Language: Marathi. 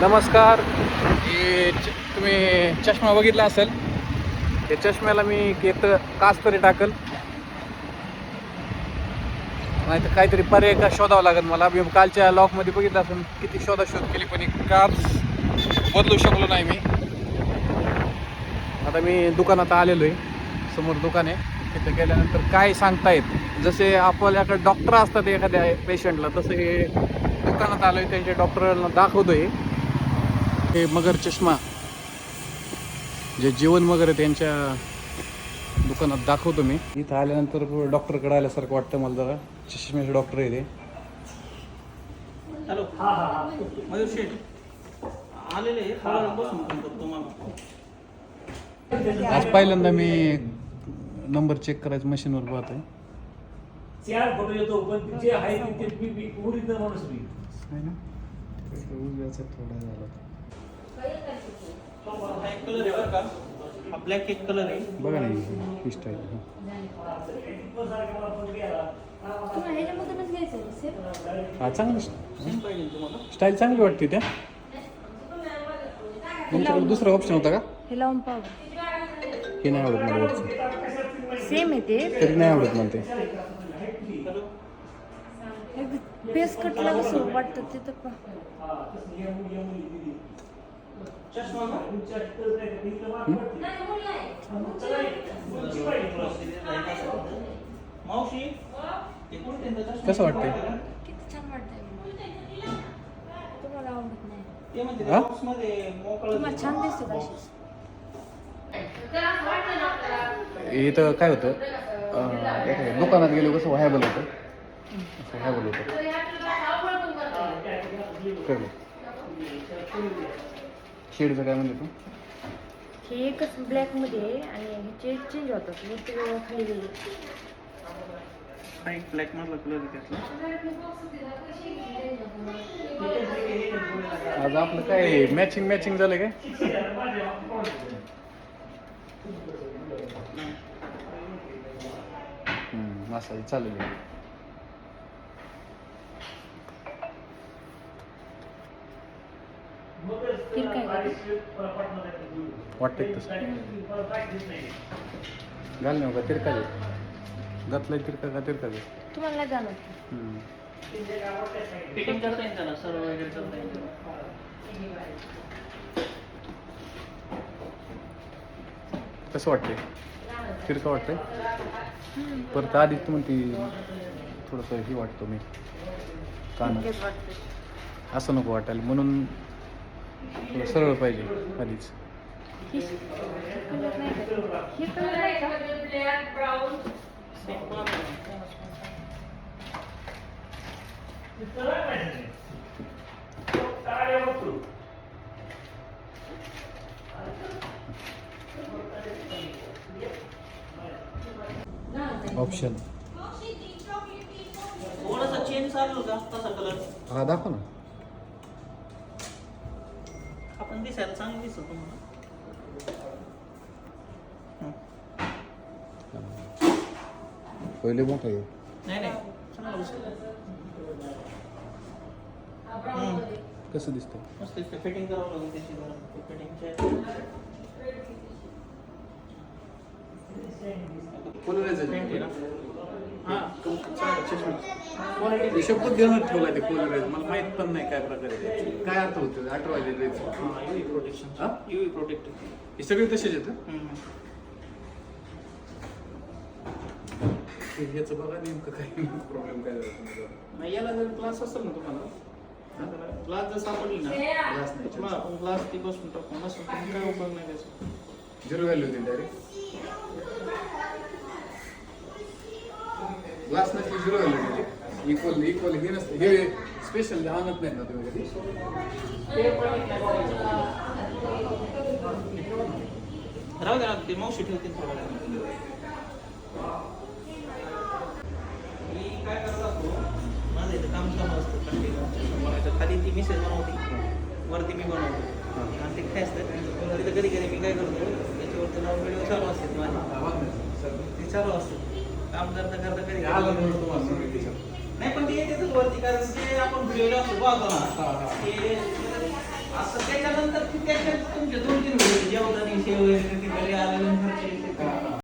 नमस्कार. हे च- तुम्ही चष्मा बघितला असेल. त्या चष्म्याला मी एक काच तरी टाकल. नाही तर काहीतरी पर्याय का शोधावा लागेल मला. मी कालच्या लॉकमध्ये बघितलं असेल. किती शोधाशोध केली पण एक काच बदलू शकलो नाही मी. आता मी दुकानात आलेलो आहे समोर दुकान आहे. तिथे गेल्यानंतर काय सांगतायत जसे आपल्याकडे डॉक्टर असतात एखाद्या पेशंटला तसं हे दुकानात आलोय. त्यांच्या डॉक्टरांना दाखवतोय. हे मगर चष्मा. जे जीवन मगर आहे त्यांच्या दुकानात दाखवतो मी. इथं आल्यानंतर डॉक्टरकडे आल्यासारखं वाटतं मला जरा. चष्म्याचे डॉक्टर आहे ते. हा हा हा. आज पहिल्यांदा मी नंबर चेक करायचं मशीनवर पाहतोय. चार फोटो येतो पण जे आहे ते मी- ओरिजिनल माणूस मी आहे ना? उजव्याचा थोडा झाला. एक कलर आहे. बरं का हा ब्लॅक एक कलर आहे बघा ना ही. स्टाईल तुम्हाला ह्याच्यामधूनच घ्यायचं आहे सेट हा चांगली सेम पाहिजे तुम्हाला स्टाईल चांगली वाटते त्या. तुमच्याकडे दुसरा ऑप्शन होता का? हे लावून पाहू. हे नाही आवडत मला वरचं. सेम आहे ते. तरी नाही आवडत मला ते. बेस कटला कसं वाटतं ते तर पहा. मावशी? कसं वाटतंय? किती छान वाटतंय. तुम्हाला आवडत नाही. ते म्हणते हा? बॉक्समध्ये मोकळं तुम्हाला छान दिसतात अशीच इथं काय होतं? दुकानात गेलो कसं व्हायबल होतं? असं व्हायबल होतं. शेडचं काय म्हणते तू? हे एकच ब्लॅकमध्ये आहे आणि ह्याचे चेंज होतात वरती वेगळं खाली वेगळं हा एक ब्लॅक मधला कलर घेतला आज आपलं काय मॅचिंग मॅचिंग झालं काय? हम्म, असं आहे, चालेल फिर काय करायचं? वाटतंय तसं. घाल ना का तिरका दे घातलंय तिरका का तिरका दे तुम्हाला जाणवत. फिटिंग करता येईल त्याला सर्व वगैरे करता येईल कसं वाटतंय? तिरका वाटतंय? परत आधी तू म्हणते थोडंसं हे वाटतो मी. कान असं नको वाटायला. म्हणून सरळ पाहिजे आधीच. हे कलर नाही का? हे कलर नाही का? ऑप्शन हा दाखव ना. आपण दिसायला चांगलं दिसत तुम्हाला. पहिले मोठं आहे. नाही नाही. चांगलं दिसतं. कसं दिसतंय मस्त दिसतं. फिटिंग करावं लागेल त्याची जरा. फिटिंगच्या क्वालिटी शब्द देणार ठेवला ते पोलराईज मला माहीत पण नाही काय प्रकारे. काय अर्थ होतं आठवायचे युवी प्रोटेक्शन हा? युवी प्रोटेक्ट हे? सगळे तसेच येतं ह्याचं बघा नेमकं काय प्रॉब्लेम काय झाला नाही याला जर क्लास असेल ना तुम्हाला क्लास जर सापडली ना Glass नाही. क्लास ती बसून टाकू. मग काय उपयोग नाही त्याचा. झिरो व्हॅल्यू होती डायरेक्ट ग्लास नसली झिरो व्हॅल्यू इक्वल इक्वल हे नसतं हे स्पेशल आणत नाहीत ना तुम्ही कधी राहू द्या ते मावशी ठेवतील. मी काय करत असतो माझं इथं काम चालू असतं कंटिन्यू खाली ती मिसेस बनवते वरती मी बनवतो. आणि ते काय असतं कधी कधी मी काय करतो त्याच्यावरती नाव व्हिडिओ चालू असतात माझे ते चालू असतं. काम करता करता कधी आलं नव्हतं तुम्हाला नाही पण ते येतेच वरती कारण ते आपण व्हिडिओ टाकतो पाहतो हा, ना असं त्याच्यानंतर ते त्याच्यात तुमचे दोन तीन व्हिडिओ जेवताना शेव वगैरे आल्यानंतर